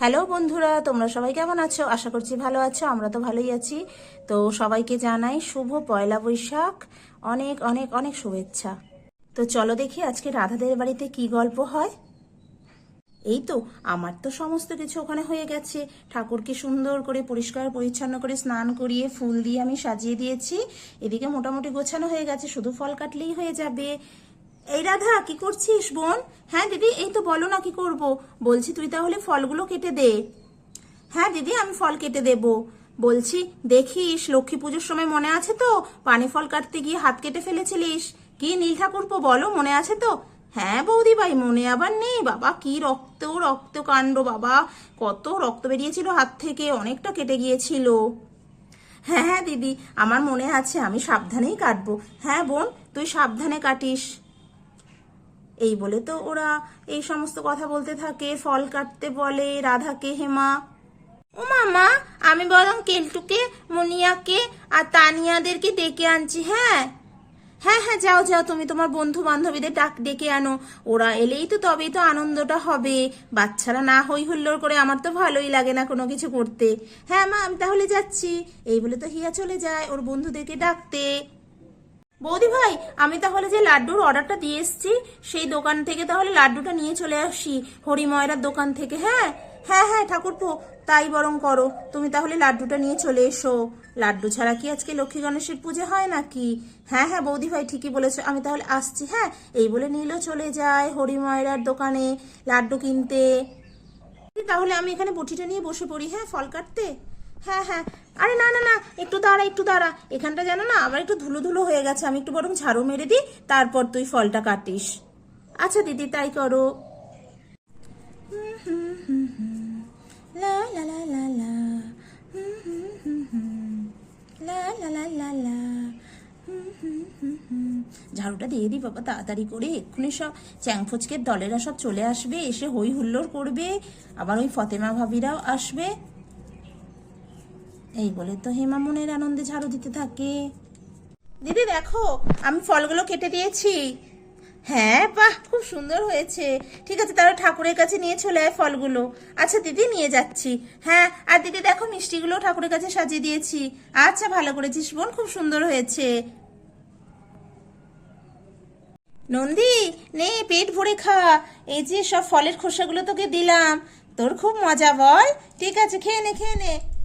Hello বন্ধুরা, তোমরা সবাই কেমন আছো? আশা করছি ভালো আছো, আমরা তো ভালোই আছি। তো সবাইকে জানাই শুভ পয়লা বৈশাখ। অনেক অনেক অনেক শুভেচ্ছা। তো চলো দেখি আজকে রাধাদের বাড়িতে কি গল্প হয়। এই তো, আমার তো সমস্ত কিছু ওখানে হয়ে গেছে। ঠাকুরকে সুন্দর করে পরিষ্কার, পরিচ্ছন্ন করে স্নান করিয়ে ফুল দিয়ে আমি সাজিয়ে দিয়েছি। এদিকে মোটামুটি গোছানো হয়ে গেছে, শুধু ফল কাটলেই হয়ে যাবে। এই রাধা, কি করছিস বোন? হ্যাঁ দিদি, এই তো বলো না কি করব। বলছি তুই তাহলে ফলগুলো কেটে দে। হ্যাঁ দিদি, আমি ফল কেটে দেব। বলছি, দেখিস, লক্ষ্মী পুজোর সময় মনে আছে তো? পানি ফল কাটতে গিয়ে হাত কেটে ফেলেছিলিস। কি নীল ঠাকুরপো বলো, মনে আছে তো? হ্যাঁ বৌদি ভাই মনে আবার নেই। বাবা, কি রক্ত রক্ত কাণ্ড, বাবা। কত রক্ত বেরিয়েছিল হাত থেকে, অনেকটা কেটে গিয়েছিল। হ্যাঁ হ্যাঁ দিদি, আমার মনে আছে, আমি সাবধানেই কাটবো। হ্যাঁ বোন, তুই সাবধানে কাটিস। এই বলে তো ওরা এই সমস্ত কথা বলতে থাকে, ফল কাটতে বলে, রাধাকে, হেমা। ও মামা, আমি বরং কেলটুকে, মনিয়াকে আর তানিয়াদেরকে ডেকে আনছি হ্যাঁ? হ্যাঁ হ্যাঁ যাও যাও, তুমি তোমার বন্ধু বান্ধবীদের ডাক ডেকে আনো। ওরা এলেই তো তবেই তো আনন্দটা হবে। বাচ্চারা না হই হুল্লোড় করে আমার তো ভালোই লাগে না কোনো কিছু করতে। হ্যাঁ মা, আমি তাহলে যাচ্ছি। এই বলে তো হিয়া চলে যায়, ওর বন্ধুদেরকে ডাকতে। বৌদি ভাই, আমি তাহলে যে লাড্ডুর অর্ডারটা দিয়ে এসেছি, সেই দোকান থেকে তাহলে লাড্ডুটা নিয়ে চলে আসি, হরিময়রার দোকান থেকে হ্যাঁ? হ্যাঁ হ্যাঁ ঠাকুরপো, তাই বরং করো। তুমি তাহলে লাড্ডুটা নিয়ে চলে এসো। লাড্ডু ছাড়া কি আজকে লক্ষ্মী গণেশের পুজো হয় নাকি? হ্যাঁ হ্যাঁ বৌদি ভাই, ঠিকই বলেছ, আমি তাহলে আসছি হ্যাঁ? এই বলে নীলও চলে যায় হরিময়রার দোকানে লাড্ডু কিনতে। তাহলে আমি এখানে বটিটা নিয়ে বসে পড়ি হ্যাঁ ফল কাটতে? হ্যাঁ হ্যাঁ আরে না না না, একটু দাঁড়া একটু দাঁড়া এখানটা জানো না আবার একটু ধুলো ধুলো হয়ে গেছে, আমি একটু বরং ঝাড়ু মেরে দিই, তারপর তুই ফলটা কাটিস আচ্ছা দিদি, তাই করো। লা লা লা লা লা। লা লা লা। ঝাড়ুটা দিয়ে দিই বাবা, তাড়াতাড়ি করে, এক্ষুনি সব চ্যাংফচকের দলেরা সব চলে আসবে, এসে হই হুল্লোড় করবে, আবার ওই ফতেমা ভাবিরাও আসবে এই বলে তো হেমা মনের আনন্দে ঝাড়ু দিতে থাকে। দিদি দেখো, আমি ফলগুলো কেটে দিয়েছি। হ্যাঁ বাহ, খুব সুন্দর হয়েছে। ঠিক আছে, তাহলে ঠাকুরের কাছে নিয়ে চলে আয় ফলগুলো। আচ্ছা দিদি, নিয়ে যাচ্ছি। হ্যাঁ আর দিদি দেখো, মিষ্টিগুলো ঠাকুরের কাছে সাজিয়ে দিয়েছি। আচ্ছা ভালো করেছিস বোন, খুব সুন্দর হয়েছে। নন্দী, নে, পেট ভরে খা। এই যে সব ফলের খোসাগুলো তোকে দিলাম। তোর খুব মজা বল। ঠিক আছে, খেয়ে নে খেয়ে নে।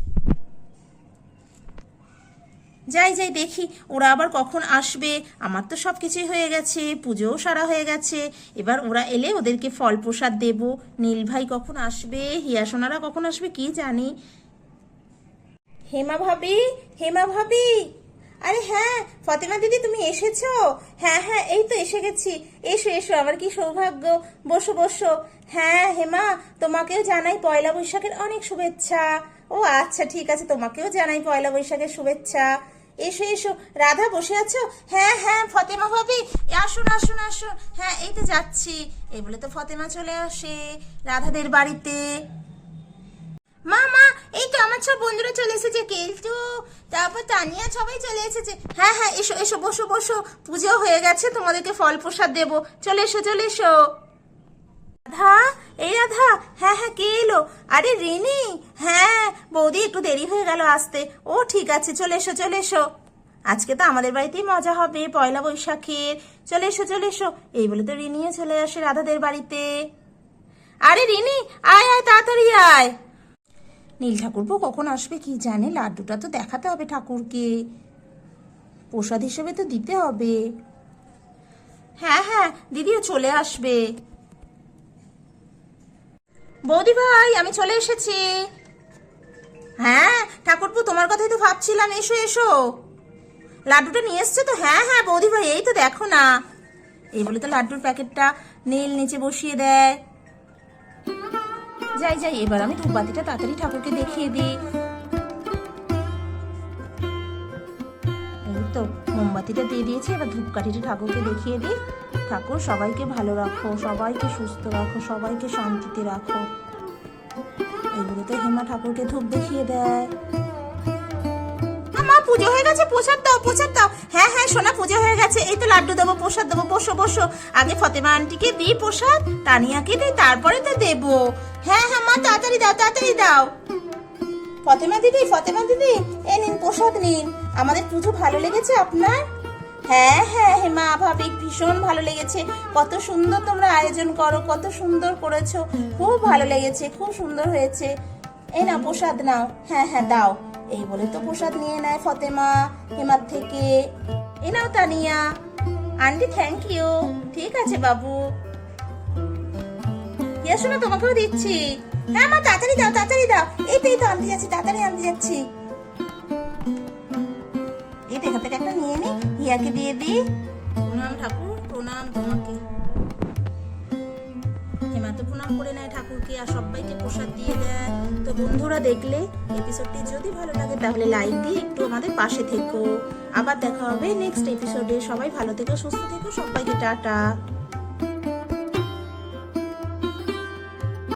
যাই যাই, দেখি। ওরা আবার কখন আসবে? আমার তো সব কিছুই হয়ে গেছে, পুজোও সারা হয়ে গেছে। এবার ওরা এলে ওদেরকে ফল প্রসাদ দেব। নীল ভাই কখন আসবে? হিয়া সোনারা কখন আসবে কি জানি? হেমা ভাবি হেমা ভাবি! আরে হ্যাঁ ফতেমা দিদি, তুমি এসেছ? হ্যাঁ হ্যাঁ এই তো এসে গেছি। এসো এসো আবার কি সৌভাগ্য। বসো বসো। হ্যাঁ হেমা, তোমাকেও জানাই পয়লা বৈশাখের অনেক শুভেচ্ছা। ও আচ্ছা ঠিক আছে, তোমাকেও জানাই পয়লা বৈশাখের শুভেচ্ছা। এসো এসো। রাধা বসে আছো? হ্যাঁ হ্যাঁ ফতেমা ভাবি আসুন আসুন আসুন। হ্যাঁ এই তো যাচ্ছি। এই বলে তো ফতেমা চলে আসে রাধাদের বাড়িতে। মা মা, এই তো আমার সব বন্ধুরা চলে এসেছে, কেলটু, তারপর তানিয়া সবাই চলে এসেছে। হ্যাঁ হ্যাঁ এসো এসো, বসো বসো। পুজো হয়ে গেছে, তোমাদেরকে ফল প্রসাদ দেবো। চলে এসো চলে এসো। রাধা, এই রাধা হ্যাঁ হ্যাঁ কে এলো? আরে রিনি হ্যাঁ বৌদি একটু দেরি হয়ে গেল আসতে। ও ঠিক আছে, চলে এসো চলে এসো। আজকে তো আমাদের বাড়িতেই মজা হবে, পয়লা বৈশাখের। চলে এসো চলে এসো। এই বলে তো রিনিও চলে আসে রাধাদের বাড়িতে। আরে রিনি, আয় আয়, তাড়াতাড়ি আয়। নীল ঠাকুরপো কখন আসবে কি জানে, লাড্ডুটা তো দেখাতে হবে ঠাকুরকে। প্রসাদ হিসেবে তো দিতে হবে। হ্যাঁ হ্যাঁ দিদিও চলে আসবে। বৌদি ভাই আমি চলে এসেছি। হ্যাঁ ঠাকুরপো, তোমার কথাই তো ভাবছিলাম। এসো এসো। লাড্ডুটা নিয়ে এসছো তো? হ্যাঁ হ্যাঁ বৌদি ভাই এই তো দেখো না। এই বলে তো লাড্ডুর প্যাকেটটা নীল নিচে বসিয়ে দেয়। যাই যাই, এবার আমি ধূপবাতিটা তাড়াতাড়ি ঠাকুরকে দেখিয়ে দিই। এই তো, মোমবাতিটা দিয়ে দিয়েছি, এবার ধূপকাঠিটা ঠাকুরকে দেখিয়ে দিই। ঠাকুর সবাইকে ভালো রাখো, সবাইকে সুস্থ রাখো, সবাইকে শান্তিতে রাখো। এইগুলো তো হেমা ঠাকুরকে ধূপ দেখিয়ে দেয়। মা, পুজো হয়ে গেছে, প্রসাদ দাও প্রসাদ দাও। হ্যাঁ হ্যাঁ সোনা, পুজো হয়ে গেছে, এই তো লাড্ডু দেবো, প্রসাদ দেবো, বসো বসো। আগে ফতেমা আন্টিকে দিই প্রসাদ, তানিয়াকে দিই, তারপরে তো দেবো। হ্যাঁ হ্যাঁ মা, তাড়াতাড়ি দাও তাড়াতাড়ি দাও। ফতেমা দিদি ফতেমা দিদি, এই নিন, প্রসাদ নিন। আমাদের পুজো ভালো লেগেছে আপনার? হ্যাঁ হ্যাঁ হেমা ভাবিক, ভীষণ ভালো লেগেছে। কত সুন্দর তোমরা আয়োজন করো, কত সুন্দর করেছ। খুব ভালো লেগেছে, খুব সুন্দর হয়েছে। এই নাও, প্রসাদ নাও। হ্যাঁ হ্যাঁ দাও। এই বলে তো প্রসাদ নিয়ে নেয় ফতেমা হেমার থেকে। এ নাও তানিয়া। আন্টি থ্যাংক ইউ ঠিক আছে, বাবু। ইয়ে শোনো, তোমাকেও দিচ্ছি। হ্যাঁ মা, তাড়াতাড়ি দাও তাড়াতাড়ি দাও। এই তো এই তো আনতে যাচ্ছি, তাড়াতাড়ি আনতে যাচ্ছি। এখান থেকে একটা নিয়ে নি, হিয়াকে দিয়ে দিই প্রণাম ঠাকুর, প্রণাম তোমাকে। হেমা তো প্রণাম করে নেয় ঠাকুরকে আর সবাইকে প্রসাদ দিয়ে দেয়। তো বন্ধুরা দেখলে এপিসোডটি যদি ভালো লাগে তাহলে লাইক দিয়ে একটু আমাদের পাশে থেকো। আবার দেখা হবে নেক্সট এপিসোডে সবাই ভালো থেকো, সুস্থ থেকো, সবাইকে টাটা।